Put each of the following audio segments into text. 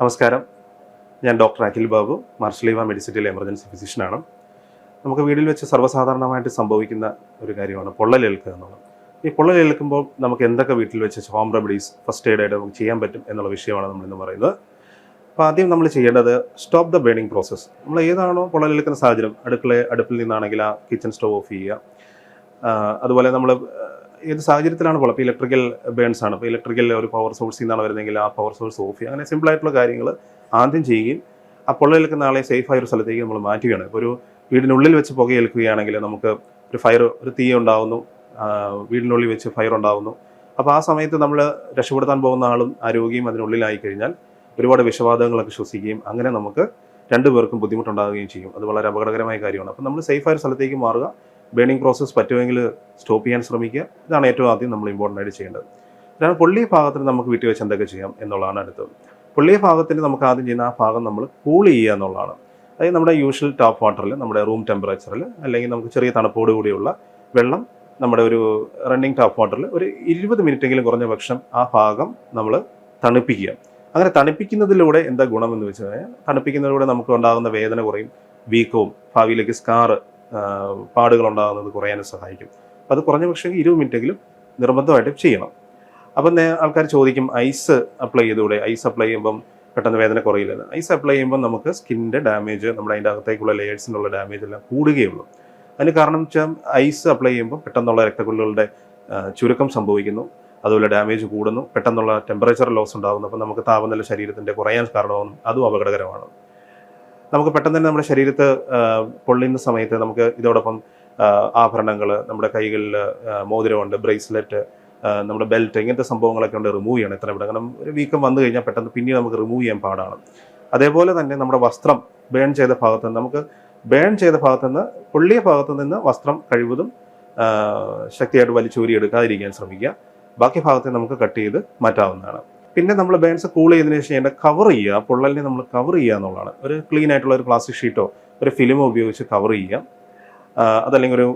നമസ്കാരം. ഞാൻ ഡോക്ടർ അഖിൽ ബാബു മാർഷലീവ മെഡിസിറ്റിയിലെ എമർജൻസി ഫിസിഷ്യൻ ആണ് നമുക്ക് വീട്ടിൽ വെച്ച് സർവസാധാരണമായിട്ട് സംഭവിക്കുന്ന ഒരു കാര്യമാണ് പൊള്ളലേൽക്കുക എന്നുള്ളത്. ഈ പൊള്ളലേൽക്കുമ്പോൾ നമുക്ക് എന്തൊക്കെ വീട്ടിൽ വെച്ച് ഹോം റെമഡീസ് ഫസ്റ്റ് എയ്ഡ് ആയിട്ട് നമുക്ക് ചെയ്യാൻ പറ്റും എന്നുള്ള വിഷയമാണ് നമ്മൾ ഇന്ന് പറയുന്നത്. അപ്പോൾ ആദ്യം നമ്മൾ ചെയ്യേണ്ടത് സ്റ്റോപ്പ് ദ ബേണിംഗ് പ്രോസസ്സ്. നമ്മൾ ഏതാണോ പൊള്ളലേൽക്കുന്ന സാഹചര്യം അടുക്കള അടുപ്പിൽ നിന്നാണെങ്കിൽ ആ കിച്ചൺ സ്റ്റവ് ഓഫ് ചെയ്യുക. അതുപോലെ നമ്മൾ ഏത് സാഹചര്യത്തിലാണ് പോലെ ഇപ്പോൾ ഇലക്ട്രിക്കൽ ബേൺസ് ആണ് ഇപ്പോൾ ഇലക്ട്രിക്കൽ ഒരു പവർ സോഴ്സിൽ നിന്നാണ് വരുന്നതെങ്കിൽ ആ പവർ സോഴ്സ് ഓഫ് ചെയ്യുക. അങ്ങനെ സിമ്പിളായിട്ടുള്ള കാര്യങ്ങൾ ആദ്യം ചെയ്യുകയും ആ പൊള്ളലേൽക്കുന്ന നാളെ സേഫ് ആയ ഒരു സ്ഥലത്തേക്ക് നമ്മൾ മാറ്റുകയാണ്. ഇപ്പോൾ ഒരു വീടിനുള്ളിൽ വെച്ച് പുകയേൽക്കുകയാണെങ്കിൽ നമുക്ക് ഒരു ഫയർ ഒരു തീ ഉണ്ടാവുന്നു. ആ, വീടിനുള്ളിൽ വെച്ച് ഫയർ ഉണ്ടാവുന്നു. അപ്പോൾ ആ സമയത്ത് നമ്മൾ രക്ഷപ്പെടുത്താൻ പോകുന്ന ആളും ആരോഗ്യം അതിനുള്ളിലായി കഴിഞ്ഞാൽ ഒരുപാട് വിഷവാതകങ്ങളൊക്കെ ശ്വസിക്കുകയും അങ്ങനെ നമുക്ക് രണ്ടുപേർക്കും ബുദ്ധിമുട്ടുണ്ടാകുകയും ചെയ്യും. അത് വളരെ അപകടകരമായ കാര്യമാണ്. അപ്പോൾ നമ്മൾ സേഫ് ആയ ഒരു സ്ഥലത്തേക്ക് മാറുക. ബേണിംഗ് പ്രോസസ്സ് പറ്റുമെങ്കിൽ സ്റ്റോപ്പ് ചെയ്യാൻ ശ്രമിക്കുക. ഇതാണ് ഏറ്റവും ആദ്യം നമ്മൾ ഇമ്പോർട്ടന്റ് ആയിട്ട് ചെയ്യേണ്ടത്. ഇതാണ് പൊള്ളിയ ഭാഗത്തിന് നമുക്ക് വീട്ടിൽ വെച്ച് എന്തൊക്കെ ചെയ്യാം എന്നുള്ളതാണ് അടുത്തത്. പൊള്ളിയ ഭാഗത്തിന് നമുക്ക് ആദ്യം ചെയ്യുന്ന ആ ഭാഗം നമ്മൾ കൂൾ ചെയ്യുക എന്നുള്ളതാണ്. അതായത് നമ്മുടെ യൂഷ്വൽ ടാപ്പ് വാട്ടറിൽ നമ്മുടെ റൂം ടെമ്പറേച്ചറിൽ അല്ലെങ്കിൽ നമുക്ക് ചെറിയ തണുപ്പോട് കൂടിയുള്ള വെള്ളം നമ്മുടെ ഒരു റണ്ണിങ് ടാപ്പ് വാട്ടറിൽ ഒരു ഇരുപത് മിനിറ്റെങ്കിലും കുറഞ്ഞ പക്ഷം ആ ഭാഗം നമ്മൾ തണുപ്പിക്കുക. അങ്ങനെ തണുപ്പിക്കുന്നതിലൂടെ എന്താ ഗുണം എന്ന് വെച്ച് കഴിഞ്ഞാൽ തണുപ്പിക്കുന്നതിലൂടെ നമുക്ക് ഉണ്ടാകുന്ന വേദന കുറയും വീക്കവും ഭാവിയിലേക്ക് സ്കാറ് പാടുകൾ ഉണ്ടാകുന്നത് കുറയാനും സഹായിക്കും. അത് കുറഞ്ഞ പക്ഷേ ഇരുപത് മിനിറ്റെങ്കിലും നിർബന്ധമായിട്ടും ചെയ്യണം. അപ്പം ആൾക്കാർ ചോദിക്കും ഐസ് അപ്ലൈ ചെയ്തുകൂടെ? ഐസ് അപ്ലൈ ചെയ്യുമ്പം പെട്ടെന്ന് വേദന കുറയില്ലെന്ന്. ഐസ് അപ്ലൈ ചെയ്യുമ്പോൾ നമുക്ക് സ്കിന്നിന്റെ ഡാമേജ് നമ്മുടെ അതിന്റെ അകത്തേക്കുള്ള ലെയേഴ്സിനുള്ള ഡാമേജ് എല്ലാം കൂടുകയുള്ളൂ. അതിന് കാരണം വെച്ചാൽ ഐസ് അപ്ലൈ ചെയ്യുമ്പോൾ പെട്ടെന്നുള്ള രക്തക്കുള്ളുകളുടെ ചുരുക്കം സംഭവിക്കുന്നു. അതുപോലെ ഡാമേജ് കൂടുന്നു. പെട്ടെന്നുള്ള ടെമ്പറേച്ചർ ലോസ് ഉണ്ടാകുന്നു. അപ്പോൾ നമുക്ക് താപനില ശരീരത്തിന്റെ കുറയാൻ കാരണമാകുന്നു. അതും അപകടകരമാണ്. നമുക്ക് പെട്ടെന്ന് തന്നെ നമ്മുടെ ശരീരത്ത് പൊള്ളുന്ന സമയത്ത് നമുക്ക് ഇതോടൊപ്പം ആഭരണങ്ങൾ നമ്മുടെ കൈകളിൽ മോതിരമുണ്ട് ബ്രേസ്ലെറ്റ് നമ്മുടെ ബെൽറ്റ് ഇങ്ങനത്തെ സംഭവങ്ങളൊക്കെ ഉണ്ട് റിമൂവ് ചെയ്യണം എത്ര ഇവിടെ. കാരണം ഒരു വീക്കം വന്നു കഴിഞ്ഞാൽ പെട്ടെന്ന് പിന്നീട് നമുക്ക് റിമൂവ് ചെയ്യാൻ പാടാണ്. അതേപോലെ തന്നെ നമ്മുടെ വസ്ത്രം ബേൺ ചെയ്ത ഭാഗത്ത് നിന്ന് നമുക്ക് ബേൺ ചെയ്ത ഭാഗത്ത് നിന്ന് പൊള്ളിയ ഭാഗത്ത് നിന്ന് വസ്ത്രം കഴിവതും ശക്തിയായിട്ട് വലിച്ചൂരി എടുക്കാതിരിക്കാൻ ശ്രമിക്കുക. ബാക്കി ഭാഗത്തെ നമുക്ക് കട്ട് ചെയ്ത് മാറ്റാവുന്നതാണ്. പിന്നെ നമ്മൾ ബേൺസ് കൂൾ ചെയ്തതിന് ശേഷം അതിന്റെ കവർ ചെയ്യുക പൊള്ളലിനെ നമ്മൾ കവർ ചെയ്യുക എന്നുള്ളതാണ്. ഒരു ക്ലീൻ ആയിട്ടുള്ള ഒരു പ്ലാസ്റ്റിക് ഷീറ്റോ ഒരു ഫിലിമോ ഉപയോഗിച്ച് കവർ ചെയ്യുക. അതല്ലെങ്കിൽ ഒരു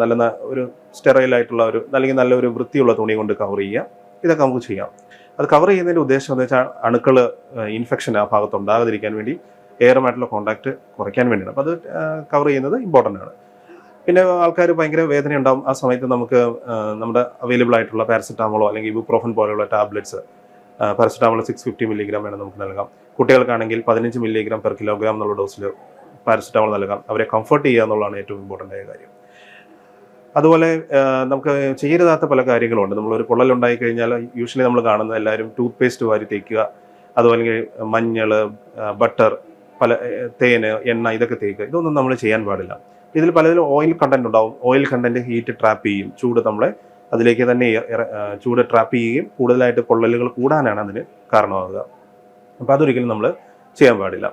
നല്ല ഒരു സ്റ്റെറൈൽ ആയിട്ടുള്ള ഒരു അല്ലെങ്കിൽ നല്ല ഒരു വൃത്തിയുള്ള തുണി കൊണ്ട് കവർ ചെയ്യുക. ഇതൊക്കെ നമുക്ക് ചെയ്യാം. അത് കവർ ചെയ്യുന്നതിന്റെ ഉദ്ദേശം എന്ന് വെച്ചാൽ അണുക്കൾ ഇൻഫെക്ഷൻ ആ ഭാഗത്ത് ഉണ്ടാകാതിരിക്കാൻ വേണ്ടി എയറുമായിട്ടുള്ള കോൺടാക്ട് കുറയ്ക്കാൻ വേണ്ടിയാണ്. അപ്പോൾ അത് കവർ ചെയ്യുന്നത് ഇമ്പോർട്ടന്റ് ആണ്. പിന്നെ ആൾക്കാർ ഭയങ്കര വേദന ഉണ്ടാവും ആ സമയത്ത് നമുക്ക് നമ്മുടെ അവൈലബിൾ ആയിട്ടുള്ള പാരസെറ്റാമോളോ അല്ലെങ്കിൽ ഇബുപ്രോഫൻ പോലെയുള്ള tablets paracetamol six fifty milligram വേണം നമുക്ക് നൽകാം. കുട്ടികൾക്കാണെങ്കിൽ പതിനഞ്ച് മില്ലിഗ്രാം പെർ കിലോഗ്രാം എന്നുള്ള ഡോസിൽ പാരസെറ്റാമോൾ നൽകാം. അവരെ കംഫർട്ട് ചെയ്യുക എന്നുള്ളതാണ് ഏറ്റവും ഇമ്പോർട്ടന്റ് ആയ കാര്യം. അതുപോലെ നമുക്ക് ചെയ്യരുതാത്ത പല കാര്യങ്ങളുണ്ട്. നമ്മളൊരു പൊള്ളലുണ്ടായി കഴിഞ്ഞാൽ യൂഷ്വലി നമ്മൾ കാണുന്ന എല്ലാവരും ടൂത്ത് പേസ്റ്റ് വാരി തേക്കുക. അതുപോലെ മഞ്ഞൾ ബട്ടർ പല തേന് എണ്ണ ഇതൊക്കെ തേക്കുക. ഇതൊന്നും നമ്മൾ ചെയ്യാൻ പാടില്ല. ഇതിൽ പലതിലും ഓയിൽ കണ്ടന്റ് ഉണ്ടാവും. ഓയിൽ കണ്ടന്റ് ഹീറ്റ് ട്രാപ്പ് ചെയ്യും. ചൂട് നമ്മളെ അതിലേക്ക് തന്നെ ചൂട് ട്രാപ്പ് ചെയ്യുകയും കൂടുതലായിട്ട് പൊള്ളലുകൾ കൂടാനാണ് അതിന് കാരണമാവുക. അപ്പോൾ അതൊരിക്കലും നമ്മൾ ചെയ്യാൻ പാടില്ല.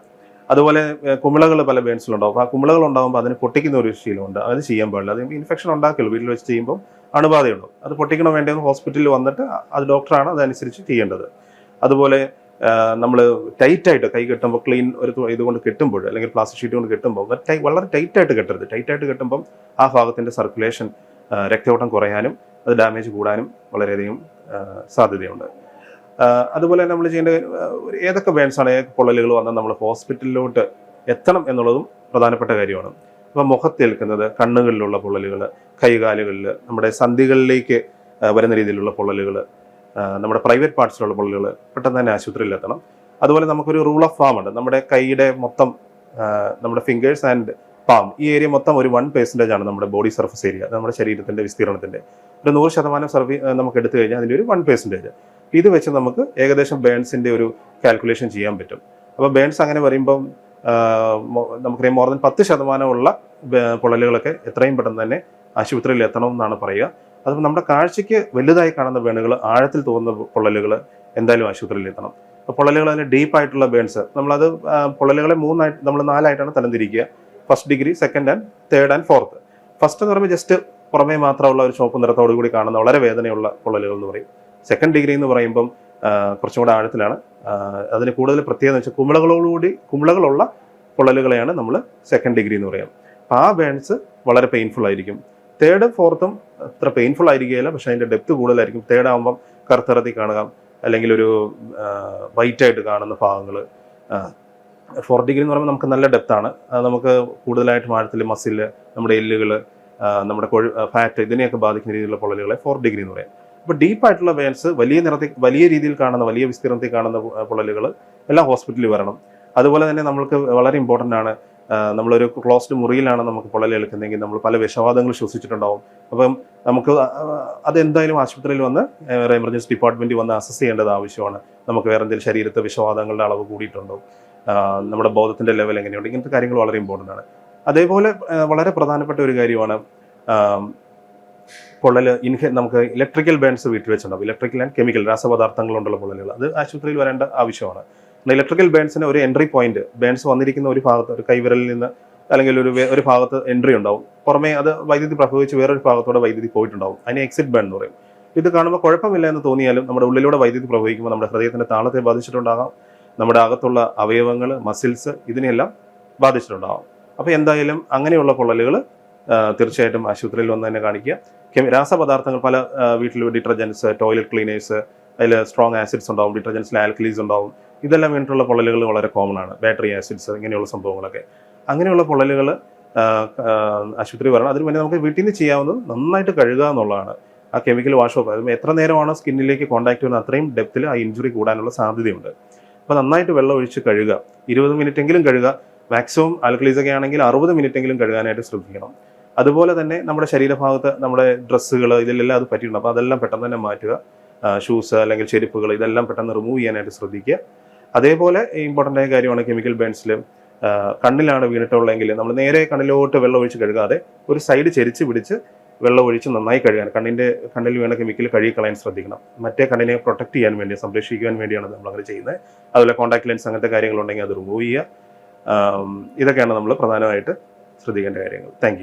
അതുപോലെ കുമിളകൾ പല ബേൺസിലുണ്ടാവും. ആ കുമിളകൾ ഉണ്ടാകുമ്പോൾ അതിന് പൊട്ടിക്കുന്ന ഒരു ശീലമുണ്ട്. അത് ചെയ്യാൻ പാടില്ല. അത് ഇൻഫെക്ഷൻ ഉണ്ടാക്കില്ല. വീട്ടിൽ വെച്ച് ചെയ്യുമ്പോൾ അണുബാധയുണ്ടാവും. അത് പൊട്ടിക്കണോ വേണ്ടതെന്ന് ഹോസ്പിറ്റലിൽ വന്നിട്ട് അത് ഡോക്ടറാണ് അതനുസരിച്ച് ചെയ്യേണ്ടത്. അതുപോലെ നമ്മൾ ടൈറ്റായിട്ട് കൈ കെട്ടുമ്പോൾ ക്ലീൻ ഒരു ഇതുകൊണ്ട് കെട്ടുമ്പോൾ അല്ലെങ്കിൽ പ്ലാസ്റ്റിക് ഷീറ്റ് കൊണ്ട് കെട്ടുമ്പോൾ വളരെ ടൈറ്റായിട്ട് കെട്ടരുത്. ടൈറ്റായിട്ട് കെട്ടുമ്പം ആ ഭാഗത്തിന്റെ സർക്കുലേഷൻ രക്തയോട്ടം കുറയാനും അത് ഡാമേജ് കൂടാനും വളരെയധികം സാധ്യതയുണ്ട്. അതുപോലെ നമ്മൾ ചെയ്യേണ്ട ഏതൊക്കെ ബേൺസാണ് ഏതൊക്കെ പൊള്ളലുകൾ വന്നാൽ നമ്മൾ ഹോസ്പിറ്റലിലോട്ട് എത്തണം എന്നുള്ളതും പ്രധാനപ്പെട്ട കാര്യമാണ്. അപ്പോൾ മുഖത്തേൽക്കുന്നത് കണ്ണുകളിലുള്ള പൊള്ളലുകൾ കൈകാലുകളിൽ നമ്മുടെ സന്ധികളിലേക്ക് വരുന്ന രീതിയിലുള്ള പൊള്ളലുകൾ നമ്മുടെ പ്രൈവറ്റ് പാർട്സിലുള്ള പൊള്ളലുകൾ പെട്ടെന്ന് തന്നെ ആശുപത്രിയിൽ എത്തണം. അതുപോലെ നമുക്കൊരു റൂൾ ഓഫ് ഫാം ഉണ്ട്. നമ്മുടെ കൈയുടെ മൊത്തം നമ്മുടെ ഫിംഗേഴ്സ് ആൻഡ് പാം. ഈ ഏരിയ മൊത്തം ഒരു വൺ പെർസെന്റേജ് ആണ് നമ്മുടെ ബോഡി സർഫസ് ഏരിയ നമ്മുടെ ശരീരത്തിന്റെ വിസ്തീർണത്തിന്റെ ഒരു നൂറ് ശതമാനം സർവി നമുക്ക് എടുത്തു കഴിഞ്ഞാൽ അതിന്റെ ഒരു വൺ പെർസെന്റേജ് ഇത് വെച്ച് നമുക്ക് ഏകദേശം ബേൺസിന്റെ ഒരു കാൽക്കുലേഷൻ ചെയ്യാൻ പറ്റും. അപ്പോൾ ബേൺസ് അങ്ങനെ പറയുമ്പം നമുക്കറിയാം മോർ ദൻ പത്ത് ശതമാനമുള്ള പൊള്ളലുകളൊക്കെ എത്രയും പെട്ടെന്ന് തന്നെ ആശുപത്രിയിൽ എത്തണം എന്നാണ് പറയുക. അതുപോലെ നമ്മുടെ കാഴ്ചയ്ക്ക് വലുതായി കാണുന്ന ബേണുകൾ ആഴത്തിൽ തോന്നുന്ന പൊള്ളലുകൾ എന്തായാലും ആശുപത്രിയിൽ എത്തണം. പൊള്ളലുകൾ അതിന് ഡീപ്പായിട്ടുള്ള ബേൺസ് നമ്മളത് പൊള്ളലുകളെ മൂന്നായിട്ട് നമ്മൾ നാലായിട്ടാണ് തരംതിരിക്കുക. First degree second and third and fourth first എന്ന് പറയുമ്പോൾ ജസ്റ്റ് പുറമേ മാത്രമുള്ള ഒരു ചുവപ്പ് നിറത്തോടു കൂടി കാണുന്ന വളരെ വേദനയുള്ള പൊള്ളലുകൾ എന്ന് പറയും. സെക്കൻഡ് ഡിഗ്രി എന്ന് പറയുമ്പം കുറച്ചും കൂടെ ആഴത്തിലാണ്. അതിന് കൂടുതൽ പ്രത്യേകത വെച്ചാൽ കുമിളകളോടുകൂടി കുമിളകളുള്ള പൊള്ളലുകളെയാണ് നമ്മൾ സെക്കൻഡ് ഡിഗ്രി എന്ന് പറയാം. അപ്പോൾ ആ ബേൺസ് വളരെ പെയിൻഫുൾ ആയിരിക്കും. തേർഡ് ഫോർത്തും അത്ര പെയിൻഫുൾ ആയിരിക്കുകയില്ല. പക്ഷേ അതിന്റെ ഡെപ്ത് കൂടുതലായിരിക്കും. തേർഡ് ആകുമ്പം കറുത്തിറത്തി കാണുക അല്ലെങ്കിൽ ഒരു വൈറ്റ് ആയിട്ട് കാണുന്ന ഭാഗങ്ങൾ ഫോർ ഡിഗ്രി എന്ന് പറയുമ്പോൾ നമുക്ക് നല്ല ഡെപ്ത് ആണ്. നമുക്ക് കൂടുതലായിട്ട് ആഴത്തിൽ മസിൽ നമ്മുടെ എല്ലുകൾ നമ്മുടെ കൊഴു ഫാറ്റ് ഇതിനെയൊക്കെ ബാധിക്കുന്ന രീതിയിലുള്ള പൊള്ളലുകളെ ഫോർ ഡിഗ്രി എന്ന് പറയാം. അപ്പോൾ ഡീപ്പായിട്ടുള്ള വേൻസ് വലിയ നിറത്തിൽ വലിയ രീതിയിൽ കാണുന്ന വലിയ വിസ്തീർണത്തിൽ കാണുന്ന പൊള്ളലുകൾ എല്ലാം ഹോസ്പിറ്റലിൽ വരണം. അതുപോലെ തന്നെ നമ്മൾക്ക് വളരെ ഇമ്പോർട്ടന്റ് ആണ് നമ്മളൊരു ക്ലോസ്ഡ് മുറിയിലാണ് നമുക്ക് പൊള്ളൽ എടുക്കുന്നതെങ്കിൽ നമ്മൾ പല വിഷവാദങ്ങൾ ശ്വസിച്ചിട്ടുണ്ടാവും. അപ്പം നമുക്ക് അതെന്തായാലും ആശുപത്രിയിൽ വന്ന് എമർജൻസി ഡിപ്പാർട്ട്മെന്റ് വന്ന് അസസ് ചെയ്യേണ്ടത് ആവശ്യമാണ്. നമുക്ക് വേറെ എന്തെങ്കിലും ശരീരത്തെ വിഷവാദങ്ങളുടെ അളവ് കൂടിയിട്ടുണ്ടോ? നമ്മുടെ ബോധത്തിന്റെ ലെവൽ എങ്ങനെയുണ്ട്? ഇങ്ങനത്തെ കാര്യങ്ങൾ വളരെ ഇമ്പോർട്ടന്റ് ആണ്. അതേപോലെ വളരെ പ്രധാനപ്പെട്ട ഒരു കാര്യമാണ് പൊള്ളൽ ഇൻഹെ നമുക്ക് ഇലക്ട്രിക്കൽ ബേൺസ് വീട്ടിൽ വെച്ചിട്ടുണ്ടാവും. ഇലക്ട്രിക്കൽ ആൻഡ് കെമിക്കൽ രാസപദാർത്ഥങ്ങൾ കൊണ്ടുള്ള പൊള്ളലുകൾ. അത് ആശുപത്രിയിൽ വരേണ്ട ആവശ്യമാണ്. ഇലക്ട്രിക്കൽ ബേൺസിന് ഒരു എൻട്രി പോയിന്റ് ബേൺസ് വന്നിരിക്കുന്ന ഒരു ഭാഗത്ത് ഒരു കൈവിരലിൽ നിന്ന് അല്ലെങ്കിൽ ഒരു ഒരു ഭാഗത്ത് എൻട്രി ഉണ്ടാവും. പുറമേ അത് വൈദ്യുതി പ്രഭവിച്ച് വേറൊരു ഭാഗത്തോടെ വൈദ്യുതി പോയിട്ടുണ്ടാവും. അതിന് എക്സിറ്റ് ബേൺ എന്ന് പറയും. ഇത് കാണുമ്പോൾ കുഴപ്പമില്ല എന്ന് തോന്നിയാലും നമ്മുടെ ഉള്ളിലൂടെ വൈദ്യുതി പ്രവഹിക്കുമ്പോൾ നമ്മുടെ ഹൃദയത്തിന്റെ താളത്തെ ബാധിച്ചിട്ടുണ്ടാകാം. നമ്മുടെ അകത്തുള്ള അവയവങ്ങൾ മസിൽസ് ഇതിനെല്ലാം ബാധിച്ചിട്ടുണ്ടാകും അപ്പോൾ എന്തായാലും അങ്ങനെയുള്ള പൊള്ളലുകൾ തീർച്ചയായിട്ടും ആശുപത്രിയിൽ വന്ന് തന്നെ കാണിക്കുക. രാസപദാർത്ഥങ്ങൾ പല വീട്ടിൽ ഡിറ്റർജൻസ് ടോയ്ലറ്റ് ക്ലീനേഴ്സ് അതിൽ സ്ട്രോങ് ആസിഡ്സ് ഉണ്ടാവും ഡിറ്റർജൻസിൽ ആൽക്കലീസ് ഉണ്ടാവും. ഇതെല്ലാം വേണ്ടിയിട്ടുള്ള പൊള്ളലുകൾ വളരെ കോമൺ ആണ്. ബാറ്ററി ആസിഡ്സ് ഇങ്ങനെയുള്ള സംഭവങ്ങളൊക്കെ. അങ്ങനെയുള്ള പൊള്ളലുകൾ ആശുപത്രി വരണം. അതിന് മുന്നേ നമുക്ക് വീട്ടിൽ നിന്ന് ചെയ്യാവുന്നത് നന്നായിട്ട് കഴുകുക എന്നുള്ളതാണ്. ആ കെമിക്കൽ വാഷ് ഓഫ് എത്ര നേരമാണോ സ്കിന്നിലേക്ക് കോൺടാക്ട് ചെയ്യുന്നത് അത്രയും ഡെപ്തിൽ ആ ഇഞ്ചുറി കൂടാനുള്ള സാധ്യതയുണ്ട്. അപ്പോൾ നന്നായിട്ട് വെള്ളം ഒഴിച്ച് കഴുകുക. ഇരുപത് മിനിറ്റ് എങ്കിലും കഴുകുക. മാക്സിമം ആൽക്കലീസ് ഒക്കെ ആണെങ്കിൽ അറുപത് മിനിറ്റ് എങ്കിലും കഴുകാനായിട്ട് ശ്രദ്ധിക്കണം. അതുപോലെ തന്നെ നമ്മുടെ ശരീരഭാഗത്ത് നമ്മുടെ ഡ്രസ്സുകൾ ഇതിലെല്ലാം അത് പറ്റിയിട്ടുണ്ട്. അപ്പോൾ അതെല്ലാം പെട്ടെന്ന് തന്നെ മാറ്റുക. ഷൂസ് അല്ലെങ്കിൽ ചെരുപ്പുകൾ ഇതെല്ലാം പെട്ടെന്ന് റിമൂവ് ചെയ്യാനായിട്ട് ശ്രദ്ധിക്കുക. അതേപോലെ ഇമ്പോർട്ടന്റ് ആയ കാര്യമാണ് കെമിക്കൽ ബേൺസിൽ കണ്ണിലാണ് വീണിട്ടുള്ളതെങ്കിൽ നമ്മൾ നേരെ കണ്ണിലോട്ട് വെള്ളം ഒഴിച്ച് കഴുകാതെ ഒരു സൈഡ് ചെരിച്ച് പിടിച്ച് വെള്ളം ഒഴിച്ച് നന്നായി കഴുകാൻ കണ്ണിന്റെ കണ്ണിൽ വീണ കെമിക്കൽ കഴുകി കളയാൻ ശ്രദ്ധിക്കണം. മറ്റേ കണ്ണിനെ പ്രൊട്ടക്ട് ചെയ്യാൻ വേണ്ടി സംരക്ഷിക്കാൻ വേണ്ടിയാണ് നമ്മൾ അങ്ങനെ ചെയ്യുന്നത്. അതുപോലെ കോൺടാക്ട് ലെൻസ് അങ്ങനത്തെ കാര്യങ്ങളുണ്ടെങ്കിൽ അത് റിമൂവ് ചെയ്യുക. ഇതൊക്കെയാണ് നമ്മൾ പ്രധാനമായിട്ട് ശ്രദ്ധിക്കേണ്ട കാര്യങ്ങൾ. താങ്ക്